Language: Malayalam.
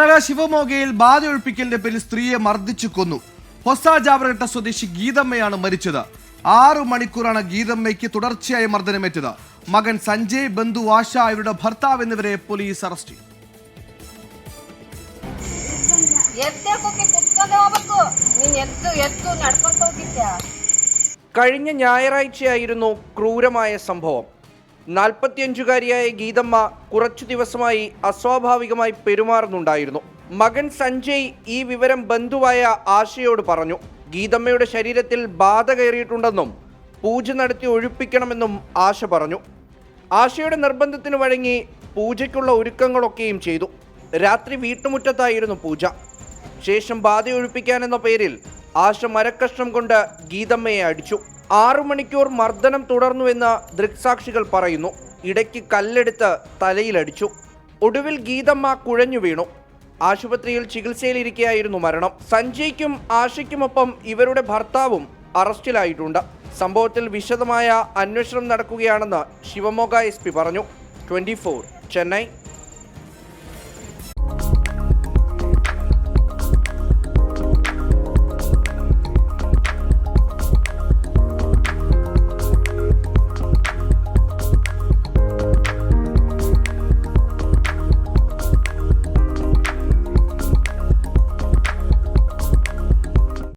കേരള ശിവമോഗയിൽ ബാധയൊഴിപ്പിക്കലിന്റെ പേരിൽ സ്ത്രീയെ മർദ്ദിച്ചു കൊന്നു. ഹൊസ ജാബർഘട്ട സ്വദേശി ഗീതമ്മയാണ് മരിച്ചത്. ആറു മണിക്കൂറാണ് ഗീതമ്മയ്ക്ക് തുടർച്ചയായി മർദ്ദനമേറ്റത്. മകൻ സഞ്ജയ് ബന്ധു ആശ ഇവരുടെ ഭർത്താവ് എന്നിവരെ പോലീസ് അറസ്റ്റ് കഴിഞ്ഞ ഞായറാഴ്ചയായിരുന്നു ക്രൂരമായ സംഭവം. നാൽപ്പത്തിയഞ്ചുകാരിയായ ഗീതമ്മ കുറച്ചു ദിവസമായി അസ്വാഭാവികമായി പെരുമാറുന്നുണ്ടായിരുന്നു. മകൻ സഞ്ജയ് ഈ വിവരം ബന്ധുവായ ആശയോട് പറഞ്ഞു. ഗീതമ്മയുടെ ശരീരത്തിൽ ബാധ കയറിയിട്ടുണ്ടെന്നും പൂജ നടത്തി ഒഴിപ്പിക്കണമെന്നും ആശ പറഞ്ഞു. ആശയുടെ നിർബന്ധത്തിന് വഴങ്ങി പൂജയ്ക്കുള്ള ഒരുക്കങ്ങളൊക്കെയും ചെയ്തു. രാത്രി വീട്ടുമുറ്റത്തായിരുന്നു പൂജ. ശേഷം ബാധയൊഴിപ്പിക്കാനെന്ന പേരിൽ ആശ മരക്കഷ്ണം കൊണ്ട് ഗീതമ്മയെ അടിച്ചു. ആറു മണിക്കൂർ മർദ്ദനം തുടർന്നുവെന്ന് ദൃക്സാക്ഷികൾ പറയുന്നു. ഇടയ്ക്ക് കല്ലെടുത്ത് തലയിലടിച്ചു. ഒടുവിൽ ഗീതമ്മ കുഴഞ്ഞു വീണു. ആശുപത്രിയിൽ ചികിത്സയിലിരിക്കെയായിരുന്നു മരണം. സഞ്ജയ്ക്കും ആശയ്ക്കുമൊപ്പം ഇവരുടെ ഭർത്താവും അറസ്റ്റിലായിട്ടുണ്ട്. സംഭവത്തിൽ വിശദമായ അന്വേഷണം നടക്കുകയാണെന്ന് ശിവമോഗ എസ് പറഞ്ഞു. ട്വന്റി ചെന്നൈ.